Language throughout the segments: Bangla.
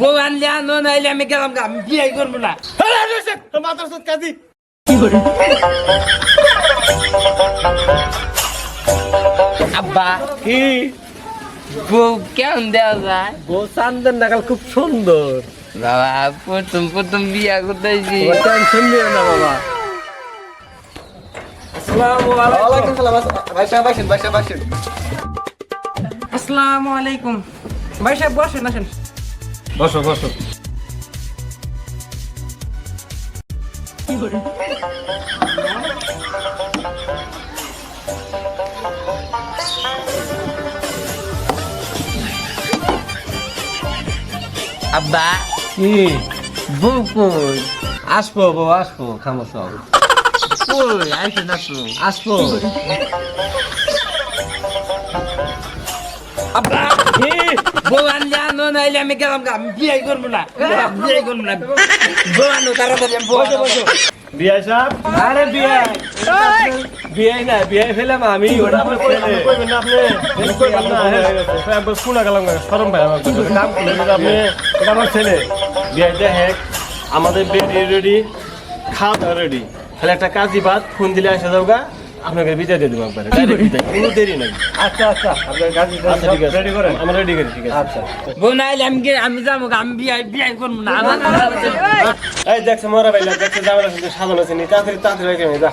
বউ আনলে আনো নাইলে আমি গেলাম গা, আমি বিয়ে করব না। মাথার সাথে কাজী। আব্বা কি? বউ কেমন দেওয়া যায়? বউ চান্দের নাগাল খুব সুন্দর। বাবা প্রথম প্রথম বিয়া করতেছি টেনশন নিও না বাবা। আসসালামু আলাইকুম। আসসালামু আলাইকুম। ভাই সাহেব বসেন আসেন বসো বসো। আব্বা। কি? বউ কই? আসব বউ আসব খামো সব। আসব। আব্বা। নাইলে আমি গেলাম গা, আমি বিয়ে করব না। বিয়ে করব না। বউ তাড়াতাড়ি আমি বউ বসো। বিয়ে সাহেব? আরে বিয়ে বিয়ে না বিয়ে ফেলাম আমি ওটা আমার কইবেন না আপনি? কইবেন না একবার শোনা গেলাম শরম ভাই আমার কথা। কাম করলেন আপনি? এটা আমার ছেলে। বিয়ে দেখে আমাদের বেডি রেডি খাওয়া রেডি। খালি একটা কাজী ভাত ফোন দিলে আসে যাও গা। আপনাকে বিদায় দিয়ে দেবো একবারে। ডাইরেক্ট বিদায়। কোনো দেরি নাই। আচ্ছা আচ্ছা। আপনার আচ্ছা ঠিক আছে। রেডি করেন? আমরা রেডি করি ঠিক আছে। আচ্ছা। বউ নাইলে আমি আমি যাব আমি বিয়ে বিয়ে করব না। এই দেখছে মরা বাইলা দেখছে জামেলা কিন্তু সাজানো আছে নি। তাড়াতাড়ি তাড়াতাড়ি যা।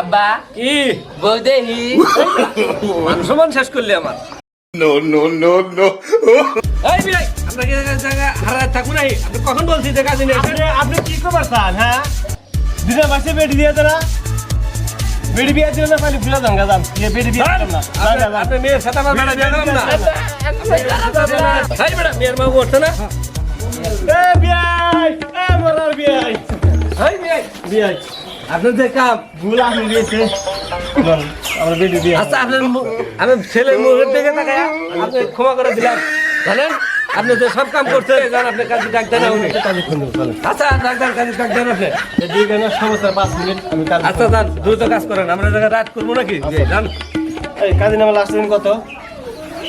আব্বা কি? বউ দেখি মান সম্মান শেষ করলি আমার। এই বিলাই আমরা কি জায়গা হারা থাকব নাই আপনি কখন বলছি যে কাজে নেই? আপনি কি করবার চান হ্যাঁ? দিদা মাসে বেডি দিয়ে দেনা। বেডি বিয়ে দিলে না খালি ফিরে যান গাজান ইয়ে বেডি বিয়ে দিলাম না। আপনি মেয়ের সাথে আমার বেড়া দিয়ে দিলাম না। এই বেড়া মেয়ের মা উঠছে না? এ বিয়াই এ মরার বিয়াই। বিলাই বিয়াই। আপনার যে কাম ভুল আপনি দিয়েছে। আচ্ছা আপনার আমি ছেলের মুখের দিকে তাকায় আপনি ক্ষমা করে দিলাম। জানেন আপনি যে সব কাম করতে যান আপনি কাজে ডাক দেন উনি। কাজে ফোন দেবো চলেন। আচ্ছা ডাক দেন কাজে ডাক দেন আপনি। দুই গানের সমস্যা পাঁচ মিনিট আমি কাজ আচ্ছা যান দ্রুত কাজ করেন। আমরা জায়গায় রাত করব নাকি? জান এই কাজে নামা লাস্ট দিন কত?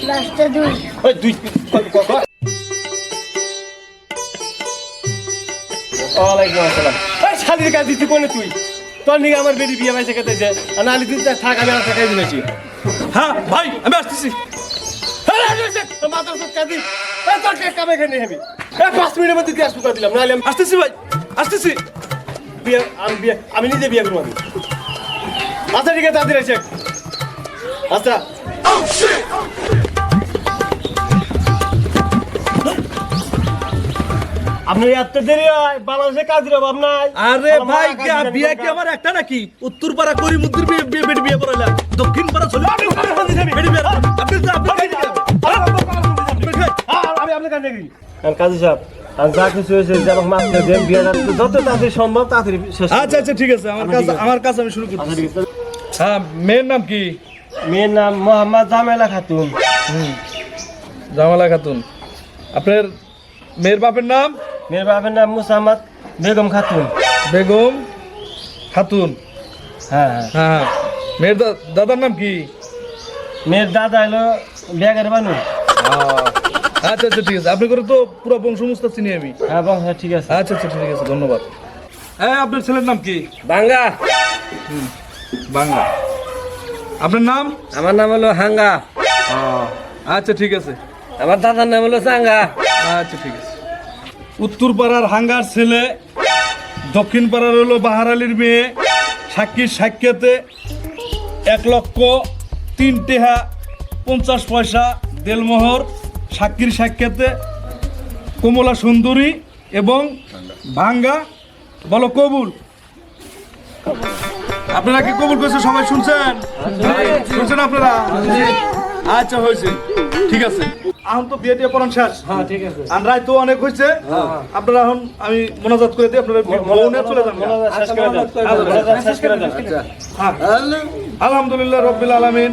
লাস্টে দুই। ওই দুই কত ওয়ালাইকুম আসসালাম। এই শাদির কাজ দিচ্ছি কোনে তুই? তোর নিকে আমার বেরি বিয়ে বাইসে যে আর নালি তুই থাক আমি আর থাকাই দিয়েছি। হ্যাঁ ভাই আমি আসতেছি। মাথার সব এই তোর কামে এখানে হেবি এই পাঁচ মিনিটের মধ্যে দিয়ে আসব দিলাম নাহলে আমি আসতেছি ভাই আসতেছি। বিয়ে আমি বিয়ে আমি নিজে বিয়ে করব আমি আচ্ছা ঠিক আছে তাদের এসে আচ্ছা। আপনি এত দেরি হয় বাংলাদেশে কাজের অভাব নাই। আরে ভাই বিয়ে জানেন কি আমার একটা নাকি? উত্তর পাড়া বিয়ে বিয়ে বেটি বিয়ে করাইলাম দক্ষিণ পাড়া চলে বেটি বিয়ে আপনি তো আপনি খাই দিবেন। আপনি খাই। আমি আপনার কাছে দেখি কাজী সাহেব আর যা কিছু হয়েছে যে আমাকে মাফ করে দেন বিয়েটা যত তাড়াতাড়ি সম্ভব তাড়াতাড়ি শেষ আচ্ছা আচ্ছা ঠিক আছে। আমার আমার আমি শুরু আচ্ছা, করছি হ্যাঁ মেয়ের নাম কি? মেয়ের নাম মোহাম্মদ জামেলা খাতুন। জামালা খাতুন। আপনার মেয়ের বাপের নাম? মেয়ের বাবার নাম মুসাম্মদ বেগম খাতুন। বেগম খাতুন? হ্যাঁ হ্যাঁ। হ্যাঁ হ্যাঁ। মেয়ের দাদার নাম কি? মেয়ের দাদা এলো বেগার বানু। আচ্ছা আচ্ছা ঠিক আছে। আপনি করে তো পুরো বংশমুস্তা চিনি আমি। হ্যাঁ বং হ্যাঁ ঠিক আছে। আচ্ছা আচ্ছা ঠিক আছে ধন্যবাদ। হ্যাঁ আপনার ছেলের নাম কি? বাঙ্গা। বাংলা আপনার নাম? আমার নাম হলো হাঙ্গা। আচ্ছা ঠিক আছে। আমার দাদার নাম হলো সাঙ্গা আচ্ছা ঠিক আছে। উত্তর পাড়ার হাঙ্গার ছেলে দক্ষিণ পাড়ার হলো বাহার আলীর মেয়ে সাক্ষীর সাক্ষাতে এক লক্ষ তিন টেহা পঞ্চাশ পয়সা দেলমোহর সাক্ষীর সাক্ষাতে কমলা সুন্দরী এবং ভাঙ্গা বলো কবুল। আপনারা কি কবুল করছে সবাই শুনছেন? শুনছেন আপনারা? আচ্ছা হয়েছে। ঠিক আছে। এখন তো বিয়ে দিয়ে পড়ান শেষ। হ্যাঁ ঠিক আছে। আর রায় তো অনেক হয়েছে। আপনারা এখন আমি মনোজাত করে দিই আপনারা বউ চলে যান। মোনাজাত শেষ করে দেন। মোনাজাত শেষ করে দেন। হ্যাঁ। আলহামদুলিল্লাহ রব্বিল আলামিন।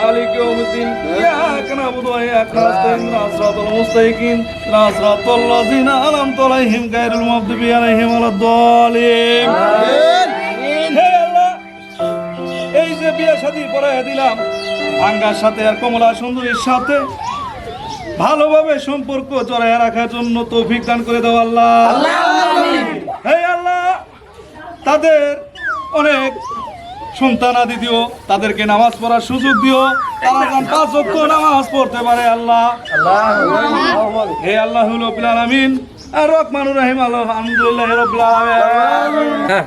মালিক ইয়াউমিদ্দিন। ইয়াকা নাবুদু ওয়া ইয়াকা নাস্তাইন সিরাতাল মুস্তাকিম। লা সিরাতাল লাযিনা আনআমতা আলাইহিম গায়রুল মাগদুবি আলাইহিম ওয়ালাদ-দালিন হে আল্লাহ এই যে বিয়ে শাদী পড়াইয়া দিলাম। আঙ্গার সাথে আর কমলা সুন্দরীর সাথে ভালোভাবে সম্পর্ক জড়াইয়া রাখার জন্য তৌফিক দান করে দাও আল্লাহ। হে আল্লাহ তাদের অনেক সন্তান আদি দিও তাদেরকে নামাজ পড়ার সুযোগ দিও। তারা যেন পাঁচ নামাজ পড়তে পারে আল্লাহ। হে আল্লাহ রব্বিল রহমানুর রহিম আল্লাহ আলহামদুলিল্লাহ রব্বিল আলামিন। হ্যাঁ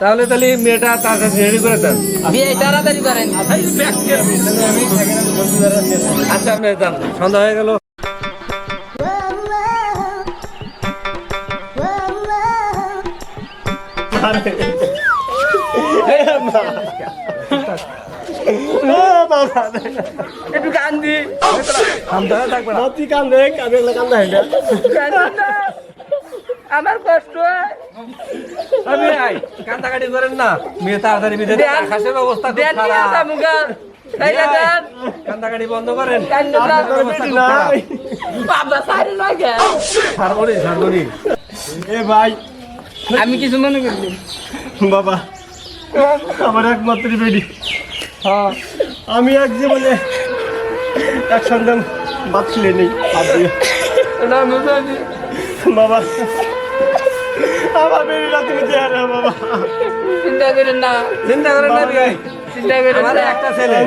তাহলে তাহলে মেয়েটা তাড়াতাড়ি রেডি করে দেন। বিয়ে তাড়াতাড়ি করেন। আচ্ছা আপনি যান সন্ধ্যা হয়ে গেল। একটু কান্দি সন্ধ্যা হয়ে থাকবে না। তুই কান দেখ আমি এগুলো কান দেখ আমার কষ্ট আমি আই কান্দাকাটি করেন না। মেয়ে তাড়াতাড়ি বিদে দেন। আকাশের অবস্থা খুব খারাপ। কান্দাকাটি বন্ধ করেন। বাবা সারি লাগে এ ভাই। আমি কিছু মনে করি বাবা আমার একমাত্র বেডি হ্যাঁ। আমি এক জীবনে এক সন্তান বাঁচলে নেই। বাবা আমার বেডিটা তুমি দেয়া না বাবা। চিন্তা করেন না। চিন্তা করেন না ভাই চিন্তা করেন একটা ছেলে।